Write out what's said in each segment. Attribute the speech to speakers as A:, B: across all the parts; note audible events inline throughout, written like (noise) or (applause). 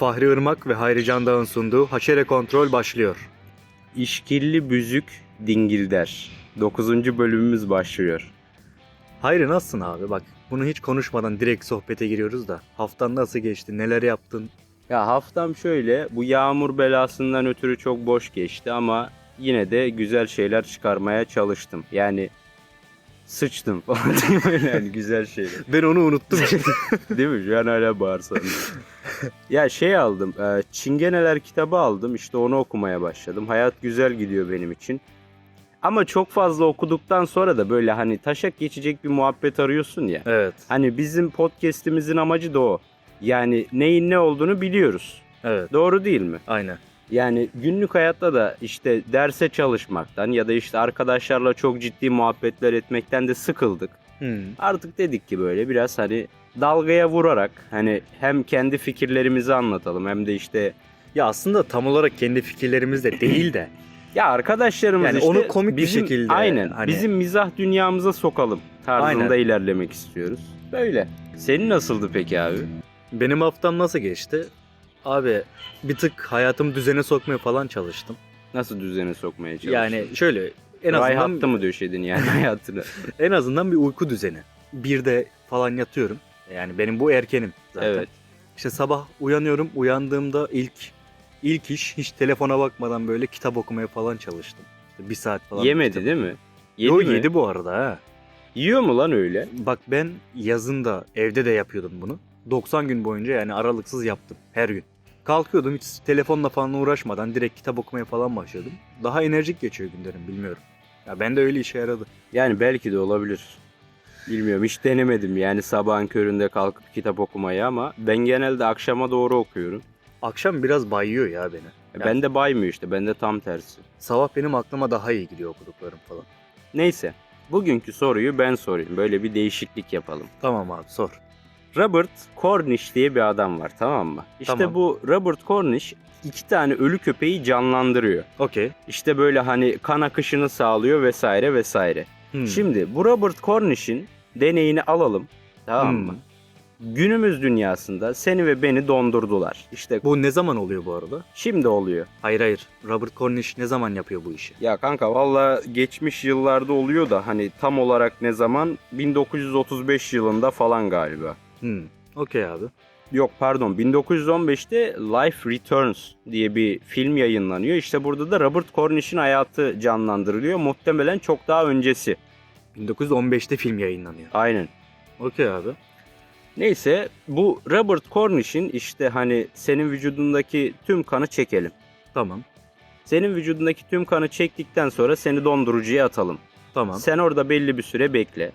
A: Fahri Irmak ve Hayri Candağ'ın sunduğu Haşere Kontrol başlıyor.
B: İşkilli Büzük Dingilder. 9. bölümümüz başlıyor.
A: Hayri nasılsın abi? Bak bunu hiç konuşmadan direkt sohbete giriyoruz da. Haftan nasıl geçti? Neler yaptın?
B: Ya haftam şöyle, bu yağmur belasından ötürü çok boş geçti ama yine de güzel şeyler çıkarmaya çalıştım. Yani sıçtım falan (laughs) değil mi? Yani güzel şeyler.
A: Ben onu unuttum. (laughs)
B: Değil mi? Şu an hala bağırsam. ya şey aldım. e, Çingeneler kitabı aldım. İşte onu okumaya başladım. Hayat güzel gidiyor benim için. Ama çok fazla okuduktan sonra da böyle hani taşak geçecek bir muhabbet arıyorsun ya.
A: evet.
B: Hani bizim podcast'imizin amacı da o. Yani neyin ne olduğunu biliyoruz.
A: Evet.
B: Doğru değil mi?
A: Aynen.
B: Yani günlük hayatta da işte derse çalışmaktan ya da işte arkadaşlarla çok ciddi muhabbetler etmekten de sıkıldık.
A: Hmm.
B: Artık dedik ki böyle biraz hani dalgaya vurarak hani hem kendi fikirlerimizi anlatalım hem de işte
A: Ya aslında tam olarak kendi fikirlerimiz de değil de. (clears throat)
B: ya arkadaşlarımız
A: Yani
B: işte
A: onu komik bir
B: bizim,
A: şekilde
B: aynen
A: hani-
B: bizim mizah dünyamıza sokalım tarzında
A: Aynen.
B: ilerlemek istiyoruz. Böyle. Senin nasıldı peki abi?
A: Benim haftam nasıl geçti? Abi bir tık hayatımı düzene sokmaya falan çalıştım.
B: Nasıl düzene sokmaya çalıştın?
A: Yani şöyle en
B: Ray
A: azından
B: hattı mı döşedin yani (laughs) hayatını?
A: en azından bir uyku düzeni. Bir de falan yatıyorum. Yani benim bu erkenim zaten.
B: evet.
A: İşte sabah uyanıyorum. Uyandığımda ilk ilk iş hiç telefona bakmadan böyle kitap okumaya falan çalıştım. İşte bir saat falan.
B: Yemedi
A: kitap-
B: değil mi? Yedi
A: Yo,
B: mi?
A: yedi bu arada ha.
B: Yiyor mu lan öyle?
A: Bak ben yazın da evde de yapıyordum bunu. 90 gün boyunca yani aralıksız yaptım her gün. Kalkıyordum hiç telefonla falan uğraşmadan direkt kitap okumaya falan başlıyordum. Daha enerjik geçiyor günlerim bilmiyorum. Ya ben de öyle işe yaradı.
B: Yani belki de olabilir. Bilmiyorum hiç denemedim yani sabahın köründe kalkıp kitap okumayı ama ben genelde akşama doğru okuyorum.
A: Akşam biraz bayıyor ya beni.
B: E, Ben de baymıyor işte ben de tam tersi.
A: Sabah benim aklıma daha iyi gidiyor okuduklarım falan.
B: Neyse bugünkü soruyu ben sorayım böyle bir değişiklik yapalım.
A: Tamam abi sor.
B: Robert Cornish diye bir adam var tamam mı? İşte
A: Tamam.
B: bu Robert Cornish iki tane ölü köpeği canlandırıyor.
A: Okey.
B: İşte böyle hani kan akışını sağlıyor vesaire vesaire.
A: Hmm.
B: Şimdi bu Robert Cornish'in deneyini alalım. Tamam mı?
A: Hmm.
B: Günümüz dünyasında seni ve beni dondurdular. İşte
A: Bu ne zaman oluyor bu arada?
B: şimdi oluyor.
A: Hayır hayır. Robert Cornish ne zaman yapıyor bu işi?
B: Ya kanka valla geçmiş yıllarda oluyor da hani tam olarak ne zaman 1935 yılında falan galiba.
A: Hmm. Okey abi.
B: Yok pardon 1915'te Life Returns diye bir film yayınlanıyor. İşte burada da Robert Cornish'in hayatı canlandırılıyor. Muhtemelen çok daha öncesi.
A: 1915'te film yayınlanıyor.
B: Aynen.
A: Okey abi.
B: Neyse bu Robert Cornish'in işte hani senin vücudundaki tüm kanı çekelim.
A: Tamam.
B: Senin vücudundaki tüm kanı çektikten sonra seni dondurucuya atalım.
A: Tamam.
B: Sen orada belli bir süre bekle.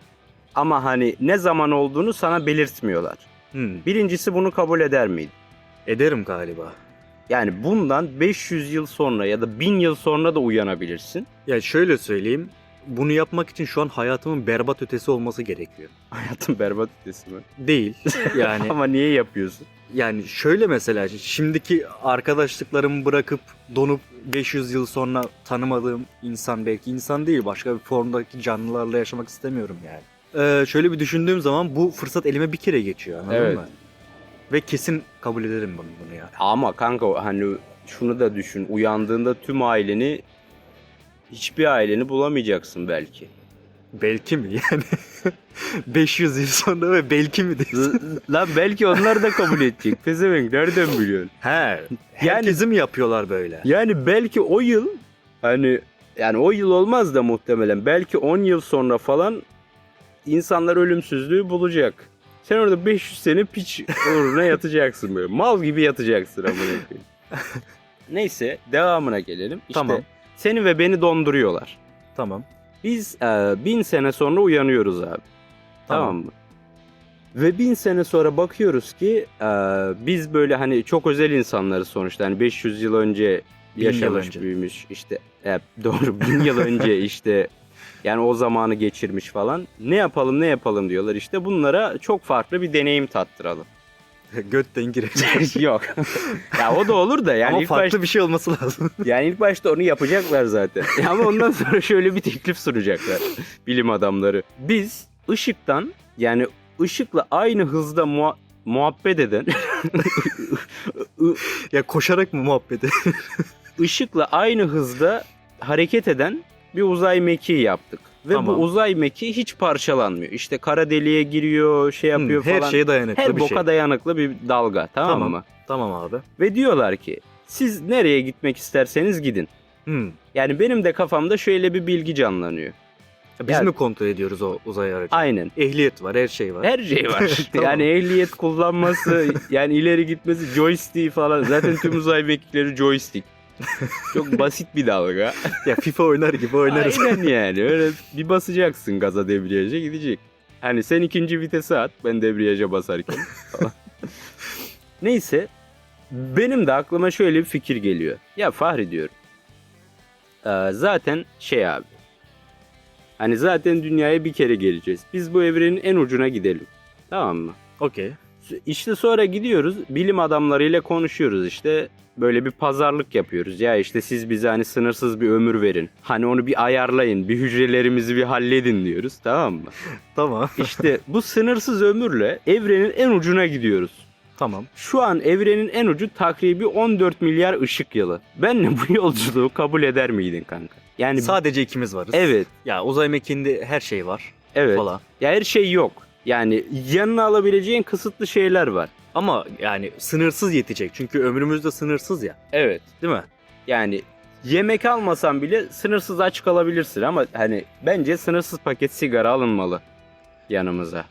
B: Ama hani ne zaman olduğunu sana belirtmiyorlar.
A: Hmm.
B: Birincisi bunu kabul eder miydin?
A: Ederim galiba.
B: Yani bundan 500 yıl sonra ya da 1000 yıl sonra da uyanabilirsin.
A: Ya şöyle söyleyeyim. Bunu yapmak için şu an hayatımın berbat ötesi olması gerekiyor. (laughs)
B: Hayatın berbat ötesi mi?
A: Değil. Yani (laughs)
B: Ama niye yapıyorsun?
A: yani şöyle mesela şimdiki arkadaşlıklarımı bırakıp donup 500 yıl sonra tanımadığım insan belki insan değil başka bir formdaki canlılarla yaşamak istemiyorum yani. Ee, şöyle bir düşündüğüm zaman bu fırsat elime bir kere geçiyor anladın
B: Evet.
A: mı? Ve kesin kabul ederim bunu, bunu yani.
B: Ama kanka hani şunu da düşün. Uyandığında tüm aileni hiçbir aileni bulamayacaksın belki.
A: Belki mi (laughs) yani? 500 yıl sonra ve belki mi diyorsun?
B: Lan belki onlar da kabul edecek. Pezevenk nereden biliyorsun?
A: He. Herkesi mi yapıyorlar böyle?
B: Yani belki o yıl hani yani o yıl olmaz da muhtemelen belki 10 yıl sonra falan insanlar ölümsüzlüğü bulacak. Sen orada 500 sene piç uğruna (laughs) yatacaksın böyle. Mal gibi yatacaksın amına koyayım. (laughs) Neyse devamına gelelim. İşte
A: Tamam.
B: seni ve beni donduruyorlar.
A: Tamam.
B: Biz e, bin sene sonra uyanıyoruz abi. Tamam,
A: Tamam.
B: mı? Ve bin sene sonra bakıyoruz ki e, biz böyle hani çok özel insanlarız sonuçta. Hani 500 yıl önce
A: Bin yıl
B: yaşamış,
A: önce.
B: büyümüş işte. E, doğru bin yıl önce (laughs) işte yani o zamanı geçirmiş falan. Ne yapalım ne yapalım diyorlar işte. Bunlara çok farklı bir deneyim tattıralım. (laughs)
A: Götten girecek. (laughs)
B: Yok. ya o da olur da yani
A: Ama
B: ilk
A: farklı
B: başta
A: bir şey olması lazım. (laughs)
B: yani ilk başta onu yapacaklar zaten. Ama ondan sonra şöyle bir teklif sunacaklar bilim adamları. Biz ışıktan yani ışıkla aynı hızda muha- muhabbet eden
A: Ya koşarak mı muhabbeti?
B: ışıkla aynı hızda hareket eden bir uzay mekiği yaptık. Ve
A: Tamam.
B: bu uzay mekiği hiç parçalanmıyor. İşte kara deliğe giriyor, şey yapıyor
A: Hmm, Her
B: falan.
A: şeye dayanıklı
B: Her
A: bir
B: boka
A: şey.
B: dayanıklı bir dalga tamam,
A: Tamam.
B: mı?
A: Tamam abi.
B: Ve diyorlar ki siz nereye gitmek isterseniz gidin.
A: Hmm.
B: Yani benim de kafamda şöyle bir bilgi canlanıyor.
A: Biz
B: Yani-
A: mi kontrol ediyoruz o uzay aracı?
B: Aynen.
A: Ehliyet var, her şey var.
B: Her şey var. (laughs)
A: Tamam.
B: Yani ehliyet kullanması, yani ileri gitmesi, joystick falan. Zaten tüm uzay mekikleri joystick. Çok basit bir dalga.
A: Ya FIFA oynar gibi oynarız.
B: Aynen yani. Öyle bir basacaksın gaza debriyaja gidecek. Hani sen ikinci vitese at ben debriyaja basarken falan. (laughs) Neyse benim de aklıma şöyle bir fikir geliyor. Ya Fahri diyorum. Ee, zaten şey abi. Hani zaten dünyaya bir kere geleceğiz. Biz bu evrenin en ucuna gidelim. Tamam mı?
A: Okey.
B: İşte sonra gidiyoruz bilim adamlarıyla konuşuyoruz işte böyle bir pazarlık yapıyoruz. Ya işte siz bize hani sınırsız bir ömür verin. Hani onu bir ayarlayın bir hücrelerimizi bir halledin diyoruz tamam mı? (laughs)
A: Tamam.
B: İşte bu sınırsız ömürle evrenin en ucuna gidiyoruz.
A: tamam.
B: Şu an evrenin en ucu takribi 14 milyar ışık yılı. Benle bu (laughs) yolculuğu kabul eder miydin kanka? Yani
A: Sadece ikimiz varız.
B: evet
A: Ya uzay mekiğinde her şey var
B: evet.
A: falan.
B: Ya her şey yok. Yani yanına alabileceğin kısıtlı şeyler var.
A: Ama yani sınırsız yetecek. Çünkü ömrümüz de sınırsız ya.
B: Evet.
A: Değil mi?
B: Yani yemek almasan bile sınırsız aç kalabilirsin ama hani bence sınırsız paket sigara alınmalı yanımıza.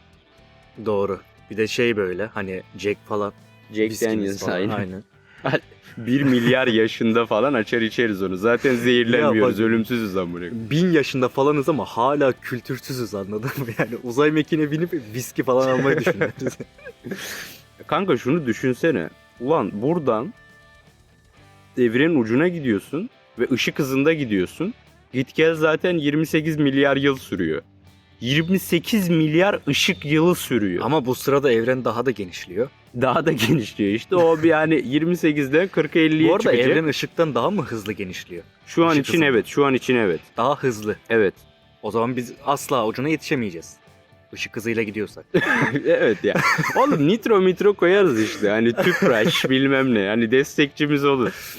A: Doğru. Bir de şey böyle hani Jack falan.
B: Jack Daniels
A: falan.
B: aynen.
A: Aynen. (laughs)
B: 1 milyar yaşında falan açar içeriz onu. Zaten zehirlenmiyoruz,
A: Ya bak-
B: ölümsüzüz amına.
A: Bin yaşında falanız ama hala kültürsüzüz anladın mı? (laughs) Yani uzay mekiğine binip viski falan almayı düşünüyoruz. (laughs)
B: Kanka şunu düşünsene. Ulan buradan evrenin ucuna gidiyorsun ve ışık hızında gidiyorsun. Git gel zaten 28 milyar yıl sürüyor. 28 milyar ışık yılı sürüyor.
A: ama bu sırada evren daha da genişliyor.
B: daha da genişliyor işte. O bir yani 28'den 40'a 50'ye
A: Bu arada
B: çıkacak.
A: evren ışıktan daha mı hızlı genişliyor?
B: Şu an
A: ışık
B: için
A: hızı.
B: evet, şu an için evet.
A: Daha hızlı.
B: Evet.
A: O zaman biz asla ucuna yetişemeyeceğiz. Işık hızıyla gidiyorsak. (laughs)
B: evet ya. Oğlum nitro mitro koyarız işte. Hani tüpraş (laughs) bilmem ne. Hani destekçimiz olur.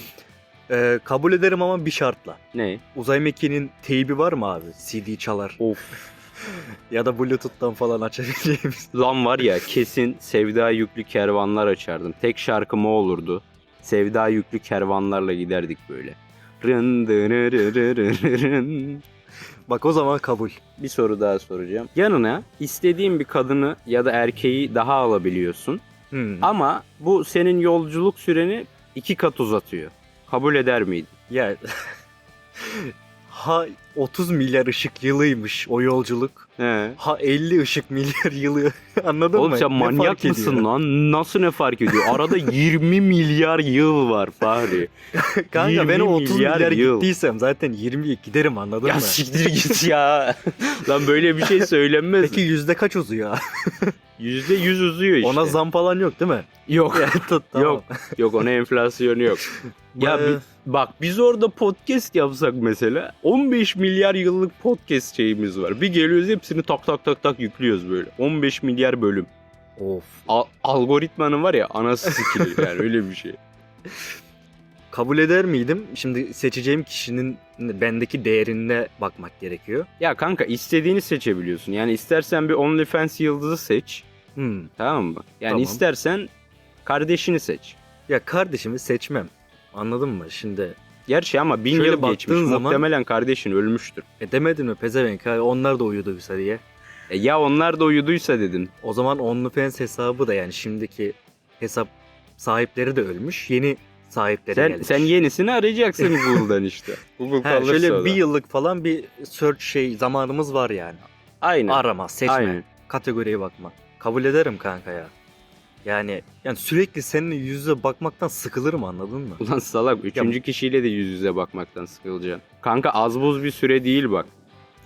A: Ee, kabul ederim ama bir şartla.
B: Ne?
A: Uzay mekiğinin teybi var mı abi? CD çalar.
B: Of. (laughs)
A: Ya da Bluetooth'tan falan açabileceğimiz.
B: Lan var ya kesin Sevda yüklü kervanlar açardım. Tek şarkım o olurdu. Sevda yüklü kervanlarla giderdik böyle. Rın dırı
A: Bak o zaman kabul.
B: Bir soru daha soracağım. Yanına istediğin bir kadını ya da erkeği daha alabiliyorsun.
A: Hmm.
B: Ama bu senin yolculuk süreni iki kat uzatıyor. Kabul eder miydin?
A: Ya (laughs) ha 30 milyar ışık yılıymış o yolculuk.
B: He.
A: Ha 50 ışık milyar yılı. (laughs) Anladın
B: Oğlum
A: mı?
B: sen
A: Ne
B: manyak
A: ediyor?
B: mısın lan? Nasıl ne fark ediyor? Arada (laughs) 20 milyar yıl var Fahri. (laughs)
A: Kanka ben
B: 20
A: o 30
B: milyar
A: milyar,
B: yıl.
A: gittiysem zaten 20'ye giderim anladın
B: ya
A: mı?
B: siktir git ya. lan böyle bir şey söylenmez.
A: Peki yüzde kaç uzuyor?
B: Yüzde yüz uzuyor işte.
A: Ona zam falan yok değil mi?
B: Yok.
A: Ya, tut, tamam.
B: Yok. Yok ona enflasyon yok. Ya bi- bak biz orada podcast yapsak mesela 15 milyar yıllık podcast şeyimiz var. Bir geliyoruz hepsini tak tak tak tak yüklüyoruz böyle. 15 milyar bölüm.
A: Of.
B: Al- algoritmanın var ya anası sikilir yani (laughs) öyle bir şey.
A: Kabul eder miydim? Şimdi seçeceğim kişinin bendeki değerine bakmak gerekiyor.
B: Ya kanka istediğini seçebiliyorsun. Yani istersen bir OnlyFans yıldızı seç.
A: Hmm.
B: Tamam mı? Yani
A: Tamam.
B: istersen kardeşini seç.
A: Ya kardeşimi seçmem. Anladın mı? Şimdi
B: Gerçi ama bin
A: Şöyle
B: yıl
A: baktığın
B: geçmiş.
A: zaman-
B: Muhtemelen kardeşin ölmüştür.
A: e demedin mi pezevenk onlar da uyuduysa diye.
B: E ya onlar da uyuduysa dedin.
A: O zaman OnlyFans hesabı da yani şimdiki hesap sahipleri de ölmüş. Yeni sahipleri
B: Sen,
A: gelmiş.
B: sen yenisini arayacaksın (laughs) Google'dan işte. Google
A: Ha,
B: kalırsa
A: şöyle
B: o da.
A: bir yıllık falan bir search şey zamanımız var yani.
B: Aynen.
A: Arama, seçme,
B: Aynen.
A: kategoriye bakma. Kabul ederim kanka ya. Yani yani sürekli seninle yüz yüze bakmaktan sıkılırım anladın mı?
B: Ulan salak üçüncü kişiyle de yüz yüze bakmaktan sıkılacaksın. Kanka az buz bir süre değil bak.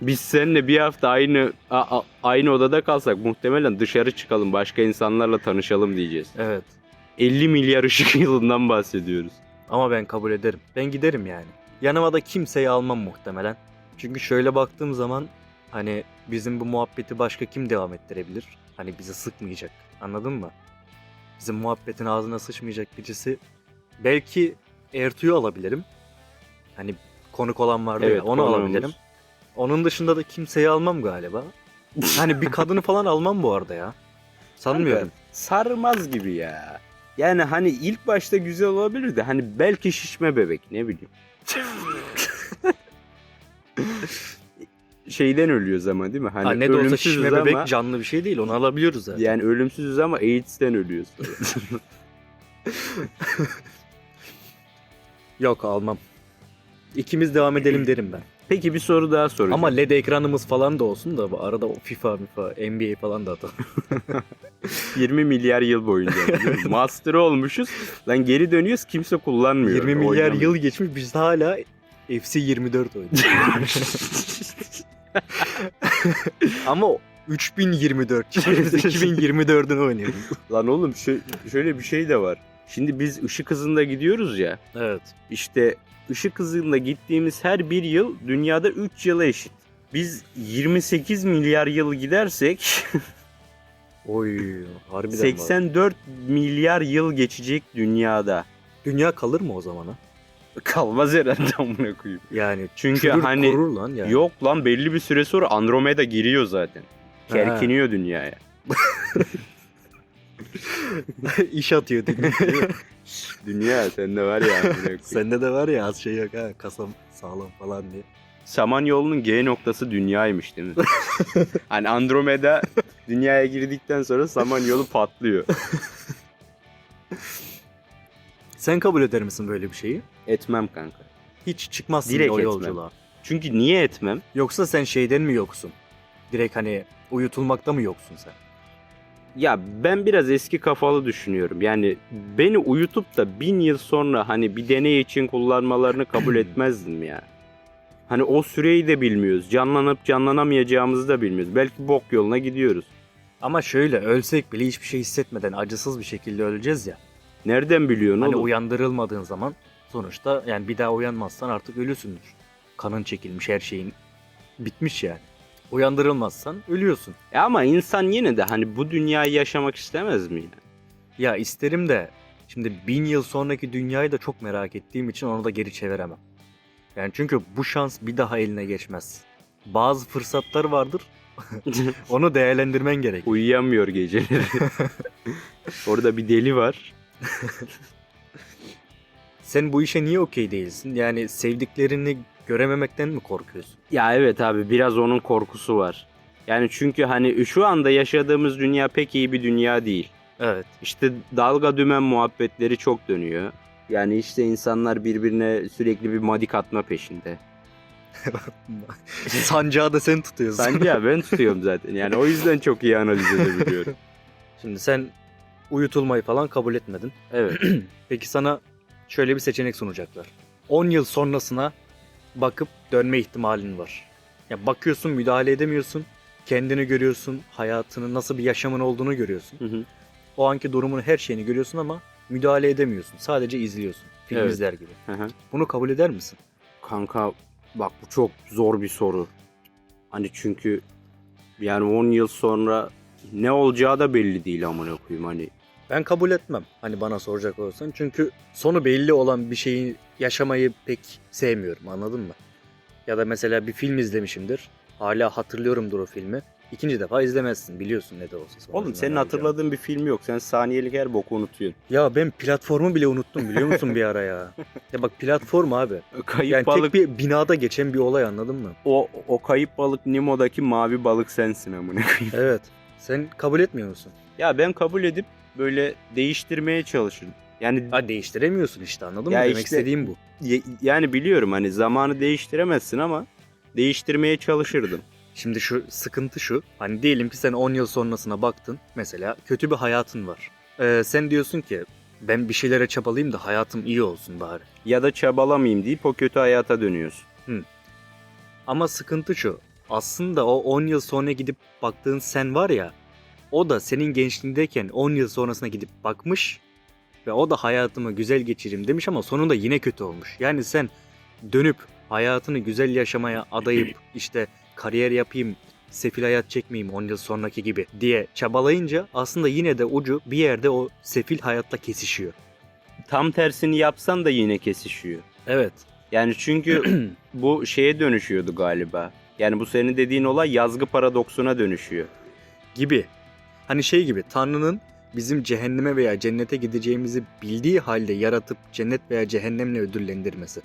B: Biz seninle bir hafta aynı a- a- aynı odada kalsak muhtemelen dışarı çıkalım başka insanlarla tanışalım diyeceğiz.
A: Evet.
B: 50 milyar ışık (laughs) yılından bahsediyoruz.
A: Ama ben kabul ederim. Ben giderim yani. Yanıma da kimseyi almam muhtemelen. Çünkü şöyle baktığım zaman hani bizim bu muhabbeti başka kim devam ettirebilir? Hani bizi sıkmayacak. Anladın mı? Bizim muhabbetin ağzına sıçmayacak birisi. Belki Ertuğ'u alabilirim. Hani konuk olan vardı
B: Evet,
A: ya onu
B: konuğumuz.
A: alabilirim. Onun dışında da kimseyi almam galiba. Hani bir kadını falan almam bu arada ya. Sanmıyorum.
B: Kanka, sarmaz gibi ya. Yani hani ilk başta güzel olabilir de hani belki şişme bebek ne bileyim. (laughs) Şeyden ölüyoruz ama değil mi? Hani
A: ha, ne de olsa şişme bebek
B: ama-
A: canlı bir şey değil. Onu alabiliyoruz zaten.
B: Yani ölümsüzüz ama AIDS'ten ölüyoruz. (laughs)
A: Yok almam. İkimiz devam edelim derim ben.
B: Peki bir soru daha soracağım.
A: Ama LED ekranımız falan da olsun da bu arada FIFA, FIFA, NBA falan da atalım. (laughs)
B: 20 milyar yıl boyunca. (laughs) Master olmuşuz. Lan geri dönüyoruz kimse kullanmıyor.
A: 20 milyar
B: Oynamıyor.
A: yıl geçmiş biz hala FC 24 oynuyoruz. Ama o 3024. (laughs) Biz 2024'ünü oynuyoruz.
B: Lan oğlum şö- şöyle bir şey de var. Şimdi biz ışık hızında gidiyoruz ya.
A: Evet.
B: İşte ışık hızında gittiğimiz her bir yıl dünyada 3 yıla eşit. Biz 28 milyar yıl gidersek (laughs)
A: Oy harbiden
B: 84 milyar yıl geçecek dünyada.
A: Dünya kalır mı o zaman ha?
B: Kalmaz herhalde (laughs) amına koyayım.
A: Yani
B: Çünkü
A: çürür,
B: hani
A: korur lan yani.
B: yok lan belli bir süre sonra Andromeda giriyor zaten.
A: Ha.
B: Kerkiniyor dünyaya. (laughs)
A: İş atıyor dünya. (laughs)
B: Dünya sende var ya.
A: Sende de var ya az şey yok ha kasam sağlam falan diye.
B: Samanyolu'nun G noktası dünyaymış değil mi? hani Andromeda dünyaya girdikten sonra Samanyolu patlıyor.
A: Sen kabul eder misin böyle bir şeyi?
B: Etmem kanka.
A: Hiç çıkmazsın
B: Direkt
A: o
B: etmem.
A: yolculuğa.
B: Çünkü niye etmem?
A: Yoksa sen şeyden mi yoksun? Direkt hani uyutulmakta mı yoksun sen?
B: Ya ben biraz eski kafalı düşünüyorum. Yani beni uyutup da bin yıl sonra hani bir deney için kullanmalarını kabul (clears throat) etmezdim ya. Hani o süreyi de bilmiyoruz. Canlanıp canlanamayacağımızı da bilmiyoruz. Belki bok yoluna gidiyoruz.
A: Ama şöyle ölsek bile hiçbir şey hissetmeden acısız bir şekilde öleceğiz ya.
B: Nereden biliyorsun
A: Hani
B: oğlum?
A: uyandırılmadığın zaman sonuçta yani bir daha uyanmazsan artık ölüsündür. Kanın çekilmiş her şeyin bitmiş yani. Uyandırılmazsan ölüyorsun.
B: E ama insan yine de hani bu dünyayı yaşamak istemez mi ya?
A: Ya isterim de şimdi bin yıl sonraki dünyayı da çok merak ettiğim için onu da geri çeviremem. Yani çünkü bu şans bir daha eline geçmez. Bazı fırsatlar vardır. (laughs) Onu değerlendirmen gerek.
B: Uyuyamıyor geceleri. (laughs) Orada bir deli var. (laughs)
A: Sen bu işe niye okey değilsin? Yani sevdiklerini görememekten mi korkuyorsun?
B: Ya evet abi biraz onun korkusu var. Yani çünkü hani şu anda yaşadığımız dünya pek iyi bir dünya değil.
A: Evet.
B: İşte dalga dümen muhabbetleri çok dönüyor. Yani işte insanlar birbirine sürekli bir madik atma peşinde. (laughs)
A: Sancağı da sen tutuyorsun.
B: Bence ben tutuyorum zaten. Yani o yüzden çok iyi analiz edebiliyorum. (laughs)
A: Şimdi sen uyutulmayı falan kabul etmedin.
B: Evet. (clears throat)
A: Peki sana şöyle bir seçenek sunacaklar. 10 yıl sonrasına bakıp dönme ihtimalin var. Ya bakıyorsun müdahale edemiyorsun. Kendini görüyorsun. Hayatının nasıl bir yaşamın olduğunu görüyorsun.
B: Hı hı.
A: O anki durumun her şeyini görüyorsun ama müdahale edemiyorsun. Sadece izliyorsun. Film
B: Evet.
A: izler gibi.
B: Hı hı.
A: Bunu kabul eder misin?
B: Kanka bak bu çok zor bir soru. Hani çünkü yani 10 yıl sonra ne olacağı da belli değil amına koyayım hani.
A: Ben kabul etmem. Hani bana soracak olsan. Çünkü sonu belli olan bir şeyi yaşamayı pek sevmiyorum. Anladın mı? Ya da mesela bir film izlemişimdir. Hala hatırlıyorumdur o filmi. İkinci defa izlemezsin. Biliyorsun ne de olsa.
B: Oğlum senin hatırladığın bir film yok. Sen saniyelik her boku unutuyorsun.
A: Ya ben platformu bile unuttum biliyor musun bir ara ya? Ya bak platform abi. (laughs)
B: Kayıp
A: Yani
B: balık
A: tek bir binada geçen bir olay anladın mı?
B: o o kayıp balık Nemo'daki mavi balık sensin amına koyayım.
A: Evet. Sen kabul etmiyor musun?
B: Ya ben kabul edip böyle değiştirmeye çalışırım. Yani
A: Ha değiştiremiyorsun işte anladın
B: Ya
A: mı? Demek
B: işte-
A: istediğim bu.
B: ye- yani biliyorum hani zamanı değiştiremezsin ama değiştirmeye çalışırdım.
A: Şimdi şu sıkıntı şu. Hani diyelim ki sen 10 yıl sonrasına baktın. Mesela kötü bir hayatın var. Ee, sen diyorsun ki ben bir şeylere çabalayayım da hayatım iyi olsun bari.
B: Ya da çabalamayayım deyip o kötü hayata dönüyorsun.
A: Ama sıkıntı şu. Aslında o 10 yıl sonra gidip baktığın sen var ya. O da senin gençliğindeyken 10 yıl sonrasına gidip bakmış. Ve o da hayatımı güzel geçireyim demiş ama sonunda yine kötü olmuş. Yani sen dönüp hayatını güzel yaşamaya adayıp işte kariyer yapayım, sefil hayat çekmeyeyim 10 yıl sonraki gibi diye çabalayınca aslında yine de ucu bir yerde o sefil hayatla kesişiyor.
B: Tam tersini yapsan da yine kesişiyor.
A: Evet.
B: Yani çünkü (clears throat) bu şeye dönüşüyordu galiba. Yani bu senin dediğin olay yazgı paradoksuna dönüşüyor.
A: gibi. Hani şey gibi Tanrı'nın bizim cehenneme veya cennete gideceğimizi bildiği halde yaratıp cennet veya cehennemle ödüllendirmesi.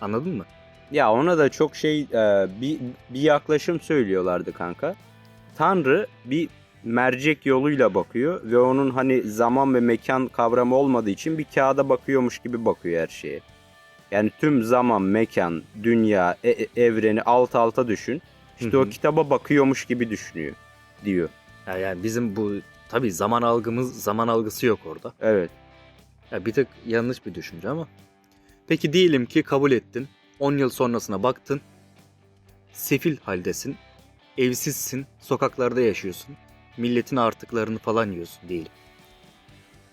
A: Anladın mı?
B: Ya ona da çok şey e, bir, bir yaklaşım söylüyorlardı kanka. Tanrı bir mercek yoluyla bakıyor ve onun hani zaman ve mekan kavramı olmadığı için bir kağıda bakıyormuş gibi bakıyor her şeye. Yani tüm zaman, mekan, dünya, e- e- evreni alt alta düşün. İşte o kitaba bakıyormuş gibi düşünüyor diyor.
A: Ya Yani bizim bu tabii zaman algımız zaman algısı yok orada.
B: Evet.
A: Ya bir tık yanlış bir düşünce ama. Peki diyelim ki kabul ettin. 10 yıl sonrasına baktın. Sefil haldesin. Evsizsin. Sokaklarda yaşıyorsun. Milletin artıklarını falan yiyorsun diyelim.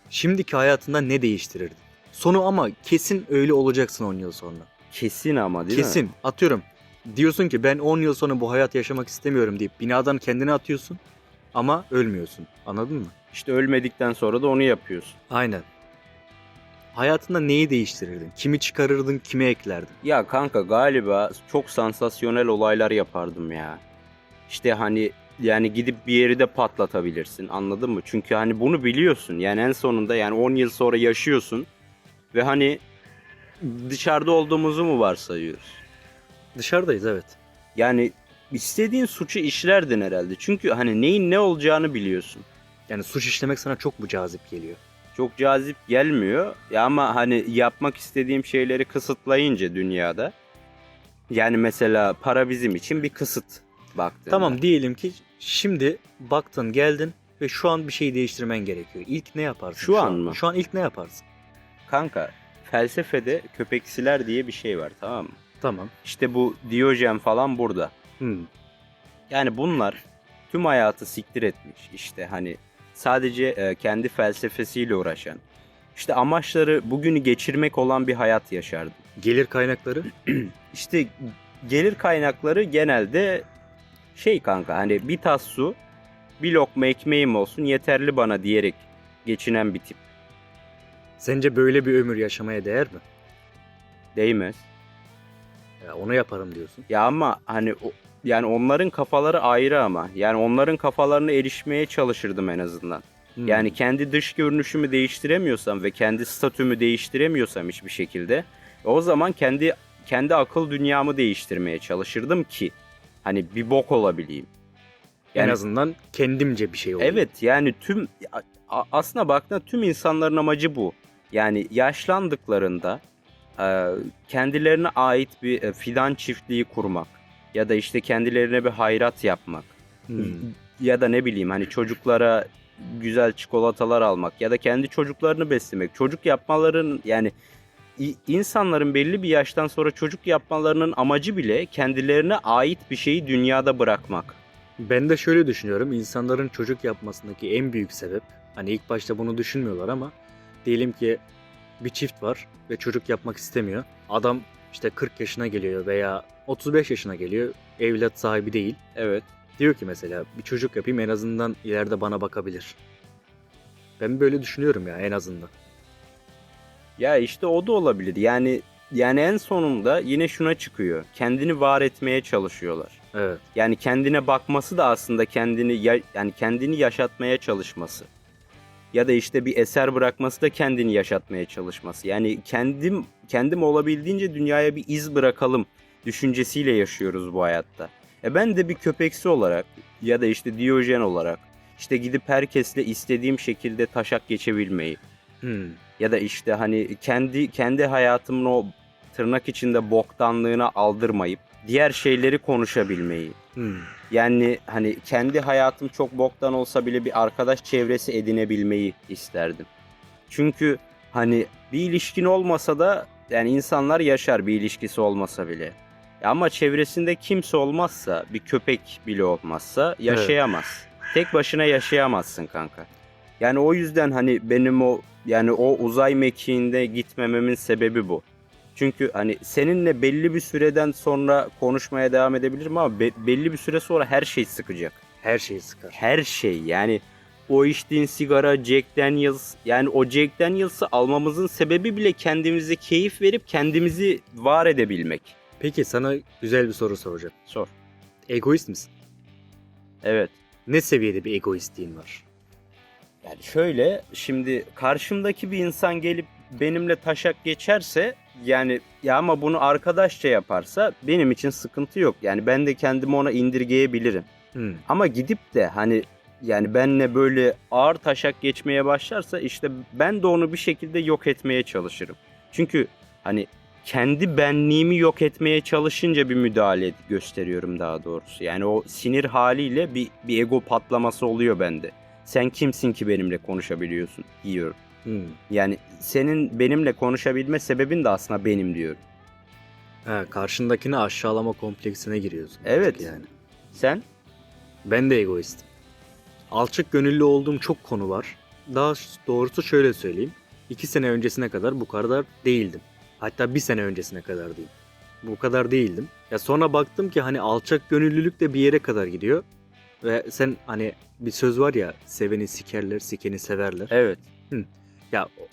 A: Şimdiki hayatında ne değiştirirdin? Sonu ama kesin öyle olacaksın 10 yıl sonra.
B: Kesin ama değil mi?
A: kesin. Atıyorum. Diyorsun ki ben 10 yıl sonra bu hayat yaşamak istemiyorum deyip binadan kendini atıyorsun. Ama ölmüyorsun. Anladın mı?
B: İşte ölmedikten sonra da onu yapıyorsun.
A: Aynen. Hayatında neyi değiştirirdin? Kimi çıkarırdın, kime eklerdin?
B: Ya kanka galiba çok sansasyonel olaylar yapardım ya. İşte hani yani gidip bir yeri de patlatabilirsin anladın mı? Çünkü hani bunu biliyorsun yani en sonunda yani 10 yıl sonra yaşıyorsun ve hani dışarıda olduğumuzu mu varsayıyoruz?
A: Dışarıdayız evet.
B: Yani istediğin suçu işlerdin herhalde. Çünkü hani neyin ne olacağını biliyorsun.
A: Yani suç işlemek sana çok mu cazip geliyor?
B: Çok cazip gelmiyor. Ya ama hani yapmak istediğim şeyleri kısıtlayınca dünyada yani mesela para bizim için bir kısıt baktığında.
A: Tamam diyelim ki şimdi baktın geldin ve şu an bir şey değiştirmen gerekiyor. İlk ne yaparsın?
B: Şu an mı?
A: Şu an ilk ne yaparsın?
B: Kanka felsefede köpeksiler diye bir şey var tamam mı?
A: Tamam.
B: İşte bu Diyojen falan burada.
A: Hmm.
B: Yani bunlar tüm hayatı siktir etmiş. İşte hani sadece e, kendi felsefesiyle uğraşan. İşte amaçları bugünü geçirmek olan bir hayat yaşardı.
A: Gelir kaynakları? (clears throat)
B: İşte gelir kaynakları genelde şey kanka hani bir tas su, bir lokma ekmeğim olsun yeterli bana diyerek geçinen bir tip.
A: Sence böyle bir ömür yaşamaya değer mi?
B: Değmez.
A: Ya onu yaparım diyorsun.
B: Ya ama hani o- yani onların kafaları ayrı ama. Yani onların kafalarına erişmeye çalışırdım en azından.
A: Hmm.
B: Yani kendi dış görünüşümü değiştiremiyorsam ve kendi statümü değiştiremiyorsam hiçbir şekilde o zaman kendi kendi akıl dünyamı değiştirmeye çalışırdım ki hani bir bok olabileyim.
A: en
B: Yani
A: azından kendimce bir şey oluyor.
B: evet yani tüm aslına baktığında tüm insanların amacı bu. Yani yaşlandıklarında kendilerine ait bir e, fidan çiftliği kurmak ya da işte kendilerine bir hayrat yapmak
A: Hmm.
B: ya da ne bileyim hani çocuklara güzel çikolatalar almak ya da kendi çocuklarını beslemek. Çocuk yapmaların yani insanların belli bir yaştan sonra çocuk yapmalarının amacı bile kendilerine ait bir şeyi dünyada bırakmak.
A: Ben de şöyle düşünüyorum. İnsanların çocuk yapmasındaki en büyük sebep hani ilk başta bunu düşünmüyorlar ama diyelim ki bir çift var ve çocuk yapmak istemiyor. Adam işte 40 yaşına geliyor veya 35 yaşına geliyor. Evlat sahibi değil.
B: Evet.
A: Diyor ki mesela bir çocuk yapayım en azından ileride bana bakabilir. Ben böyle düşünüyorum ya en azından.
B: Ya işte o da olabilir. Yani yani en sonunda yine şuna çıkıyor. Kendini var etmeye çalışıyorlar.
A: Evet.
B: Yani kendine bakması da aslında kendini ya- yani kendini yaşatmaya çalışması. Ya da işte bir eser bırakması da kendini yaşatmaya çalışması. Yani kendim kendim olabildiğince dünyaya bir iz bırakalım düşüncesiyle yaşıyoruz bu hayatta. E ben de bir köpeksi olarak ya da işte Diyojen olarak işte gidip herkesle istediğim şekilde taşak geçebilmeyi
A: Hmm.
B: ya da işte hani kendi kendi hayatımın o tırnak içinde boktanlığına aldırmayıp diğer şeyleri konuşabilmeyi.
A: Hmm.
B: Yani hani kendi hayatım çok boktan olsa bile bir arkadaş çevresi edinebilmeyi isterdim. Çünkü hani bir ilişkin olmasa da yani insanlar yaşar bir ilişkisi olmasa bile. Ama çevresinde kimse olmazsa, bir köpek bile olmazsa yaşayamaz. Tek başına yaşayamazsın kanka. Yani o yüzden hani benim o yani o uzay mekiğinde gitmememin sebebi bu. Çünkü hani seninle belli bir süreden sonra konuşmaya devam edebilirim ama be- belli bir süre sonra her şey sıkacak.
A: Her şeyi sıkar.
B: Her şey yani o içtiğin sigara, Jack Daniels yani o Jack Daniels'ı almamızın sebebi bile kendimize keyif verip kendimizi var edebilmek.
A: Peki sana güzel bir soru soracağım.
B: Sor.
A: Egoist misin?
B: Evet.
A: Ne seviyede bir egoistliğin var?
B: Yani şöyle şimdi karşımdaki bir insan gelip benimle taşak geçerse yani ya ama bunu arkadaşça yaparsa benim için sıkıntı yok. Yani ben de kendimi ona indirgeyebilirim.
A: Hmm.
B: Ama gidip de hani yani benle böyle ağır taşak geçmeye başlarsa işte ben de onu bir şekilde yok etmeye çalışırım. Çünkü hani kendi benliğimi yok etmeye çalışınca bir müdahale gösteriyorum daha doğrusu. Yani o sinir haliyle bir, bir ego patlaması oluyor bende. Sen kimsin ki benimle konuşabiliyorsun diyorum.
A: Hmm.
B: Yani senin benimle konuşabilme sebebin de aslında benim diyorum.
A: Ha, karşındakini aşağılama kompleksine giriyorsun.
B: Evet.
A: Yani.
B: Sen?
A: Ben de egoistim. Alçak gönüllü olduğum çok konu var. Daha doğrusu şöyle söyleyeyim. İki sene öncesine kadar bu kadar değildim. Hatta bir sene öncesine kadar değil. Bu kadar değildim. Ya sonra baktım ki hani alçak gönüllülük de bir yere kadar gidiyor. Ve sen hani bir söz var ya seveni sikerler, sikeni severler.
B: Evet.
A: Ya o-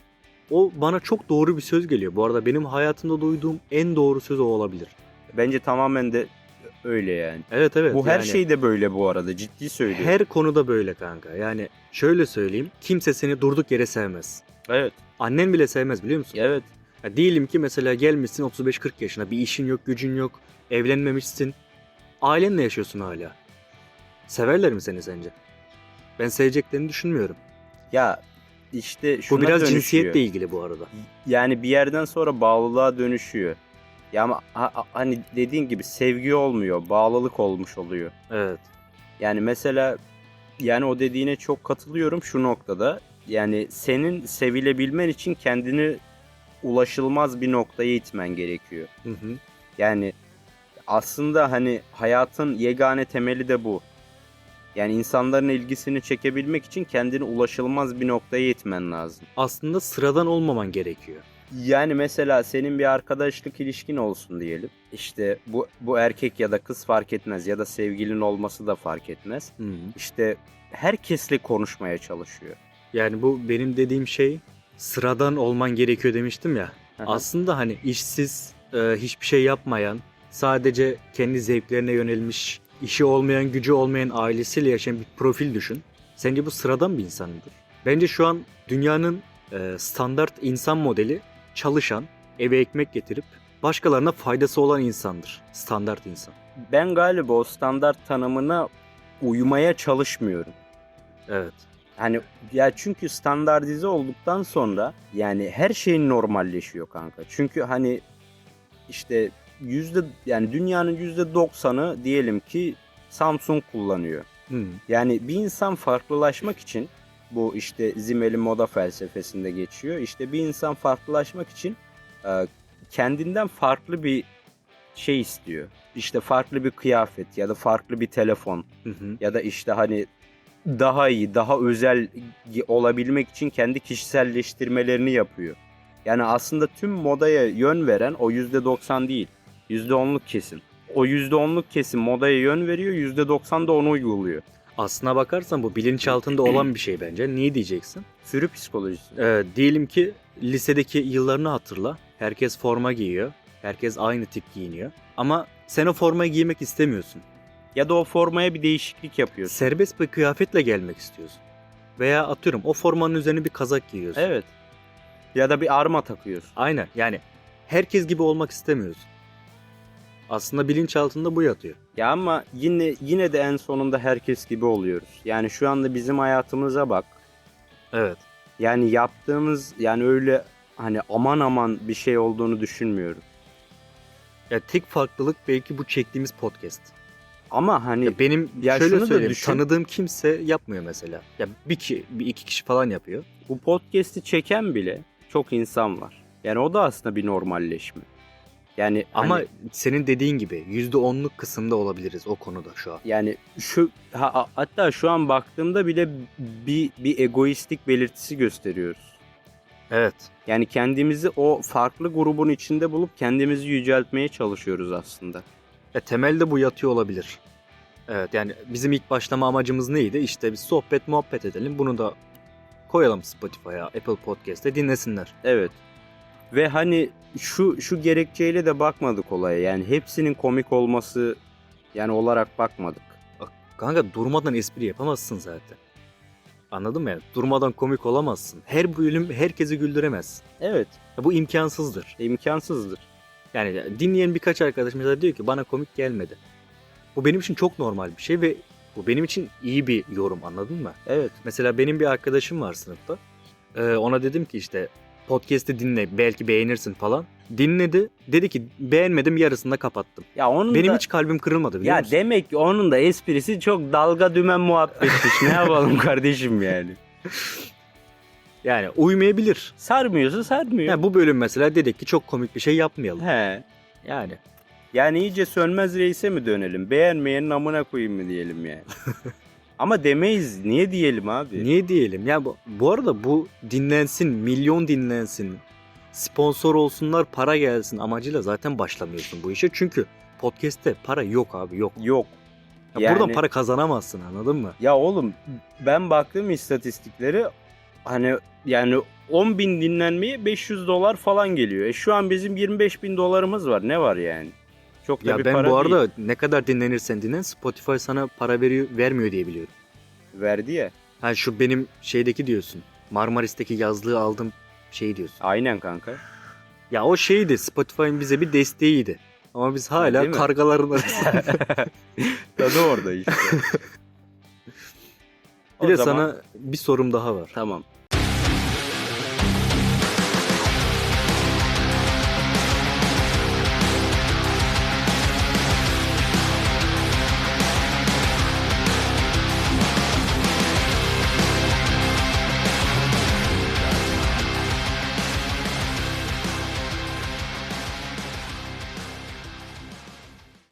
A: o bana çok doğru bir söz geliyor. Bu arada benim hayatımda duyduğum en doğru söz o olabilir.
B: Bence tamamen de öyle yani.
A: Evet evet.
B: bu her
A: yani-
B: şey de böyle bu arada ciddi söylüyorum.
A: Her konuda böyle kanka. Yani şöyle söyleyeyim. Kimse seni durduk yere sevmez.
B: Evet.
A: Annen bile sevmez biliyor musun?
B: Evet.
A: Ya diyelim ki mesela gelmişsin 35-40 yaşına. Bir işin yok, gücün yok. Evlenmemişsin. Ailenle yaşıyorsun hala. Severler mi seni sence? Ben seveceklerini düşünmüyorum.
B: Ya işte
A: Bu
B: şuna
A: biraz
B: dönüşüyor.
A: cinsiyetle ilgili bu arada.
B: Yani bir yerden sonra bağlılığa dönüşüyor. Ya ama ha- ha- hani dediğin gibi sevgi olmuyor, bağlılık olmuş oluyor.
A: Evet.
B: Yani mesela yani o dediğine çok katılıyorum şu noktada. Yani senin sevilebilmen için kendini ulaşılmaz bir noktaya itmen gerekiyor.
A: Hı hı.
B: Yani aslında hani hayatın yegane temeli de bu. Yani insanların ilgisini çekebilmek için kendini ulaşılmaz bir noktaya itmen lazım.
A: Aslında sıradan olmaman gerekiyor.
B: Yani mesela senin bir arkadaşlık ilişkin olsun diyelim. İşte bu bu erkek ya da kız fark etmez ya da sevgilin olması da fark etmez.
A: Hı hı.
B: İşte herkesle konuşmaya çalışıyor.
A: Yani bu benim dediğim şey sıradan olman gerekiyor demiştim ya.
B: Aha.
A: Aslında hani işsiz, e, hiçbir şey yapmayan, sadece kendi zevklerine yönelmiş, işi olmayan, gücü olmayan ailesiyle yaşayan bir profil düşün. Sence bu sıradan bir insan mıdır? Bence şu an dünyanın e, standart insan modeli çalışan, eve ekmek getirip başkalarına faydası olan insandır. Standart insan.
B: Ben galiba o standart tanımına uymaya çalışmıyorum.
A: Evet.
B: Hani ya çünkü standartize olduktan sonra yani her şey normalleşiyor kanka. Çünkü hani işte yüzde yani dünyanın yüzde doksanı diyelim ki Samsung kullanıyor.
A: Hı.
B: Yani bir insan farklılaşmak için bu işte Zimmel'in moda felsefesinde geçiyor. İşte bir insan farklılaşmak için e, kendinden farklı bir şey istiyor. İşte farklı bir kıyafet ya da farklı bir telefon
A: Hı hı.
B: ya da işte hani daha iyi, daha özel olabilmek için kendi kişiselleştirmelerini yapıyor. Yani aslında tüm modaya yön veren o %90 değil, %10'luk kesim. O %10'luk kesim modaya yön veriyor, %90 da onu uyguluyor.
A: Aslına bakarsan bu bilinçaltında olan bir şey bence. Niye diyeceksin?
B: Sürü psikolojisi.
A: Ee, diyelim ki lisedeki yıllarını hatırla. Herkes forma giyiyor. Herkes aynı tip giyiniyor. Ama sen o formayı giymek istemiyorsun.
B: Ya da o formaya bir değişiklik yapıyorsun.
A: Serbest bir kıyafetle gelmek istiyorsun. Veya atıyorum o formanın üzerine bir kazak giyiyorsun.
B: Evet. Ya da bir arma takıyorsun.
A: Aynen yani herkes gibi olmak istemiyorsun. Aslında bilinçaltında bu yatıyor.
B: Ya ama yine yine de en sonunda herkes gibi oluyoruz. Yani şu anda bizim hayatımıza bak.
A: Evet.
B: Yani yaptığımız yani öyle hani aman aman bir şey olduğunu düşünmüyorum.
A: Ya tek farklılık belki bu çektiğimiz podcast.
B: Ama hani
A: Ya benim
B: Ya
A: şöyle
B: şunu
A: söyleyeyim
B: düşün.
A: tanıdığım kimse yapmıyor mesela. Ya bir, ki, bir iki kişi falan yapıyor.
B: bu podcast'i çeken bile çok insan var. Yani o da aslında bir normalleşme. Yani
A: Ama
B: hani-
A: senin dediğin gibi %10'luk kısımda olabiliriz o konuda şu an.
B: yani şu ha- hatta şu an baktığımda bile bir bir egoistlik belirtisi gösteriyoruz.
A: Evet.
B: Yani kendimizi o farklı grubun içinde bulup kendimizi yüceltmeye çalışıyoruz aslında.
A: Ya temelde bu yatıyor olabilir. Evet yani bizim ilk başlama amacımız neydi? İşte bir sohbet muhabbet edelim. Bunu da koyalım Spotify'a, Apple Podcast'te dinlesinler.
B: Evet. Ve hani şu şu gerekçeyle de bakmadık olaya. Yani hepsinin komik olması yani olarak bakmadık.
A: Kanka durmadan espri yapamazsın zaten. Anladın mı? Yani? Durmadan komik olamazsın. Her bölüm herkesi güldüremezsin.
B: Evet.
A: Ya bu imkansızdır.
B: imkansızdır.
A: Yani dinleyen birkaç arkadaş mesela diyor ki bana komik gelmedi. Bu benim için çok normal bir şey ve bu benim için iyi bir yorum anladın mı?
B: Evet.
A: Mesela benim bir arkadaşım var sınıfta. Ee, ona dedim ki işte podcast'i dinle belki beğenirsin falan. Dinledi. Dedi ki beğenmedim yarısında kapattım.
B: Ya onun
A: Benim
B: da,
A: hiç kalbim kırılmadı biliyor
B: ya
A: musun?
B: demek ki onun da esprisi çok dalga dümen muhabbetmiş. ne yapalım kardeşim yani. (laughs)
A: Yani uymayabilir.
B: Sarmıyorsa sarmıyor.
A: Yani bu bölüm mesela dedik ki çok komik bir şey yapmayalım.
B: He.
A: Yani
B: Yani iyice sönmez reise mi dönelim? Beğenmeyenin amına koyayım mı diyelim yani. (laughs) Ama demeyiz. Niye diyelim abi?
A: niye diyelim? Ya bu, bu arada bu dinlensin, milyon dinlensin, sponsor olsunlar, para gelsin amacıyla zaten başlamıyorsun bu işe. Çünkü podcast'te para yok abi yok.
B: Yok.
A: Ya
B: Yani-
A: Buradan para kazanamazsın anladın mı?
B: Ya oğlum ben baktım istatistiklere hani yani 10 bin dinlenmeye 500 dolar falan geliyor. E şu an bizim 25 bin dolarımız var. Ne var yani? Çok da
A: Ya
B: bir
A: ben
B: para
A: bu arada
B: değil.
A: ne kadar dinlenirsen dinlen Spotify sana para veriyor vermiyor diye biliyorum.
B: verdi ya.
A: Ha şu benim şeydeki diyorsun. Marmaris'teki yazlığı aldım şey diyorsun.
B: Aynen kanka.
A: Ya o şeydi Spotify'ın bize bir desteğiydi. Ama biz
B: Değil
A: hala
B: mi?
A: kargaların (laughs) arasında.
B: Tadı orada işte.
A: bir
B: O
A: de
B: zaman-
A: sana bir sorum daha var.
B: Tamam.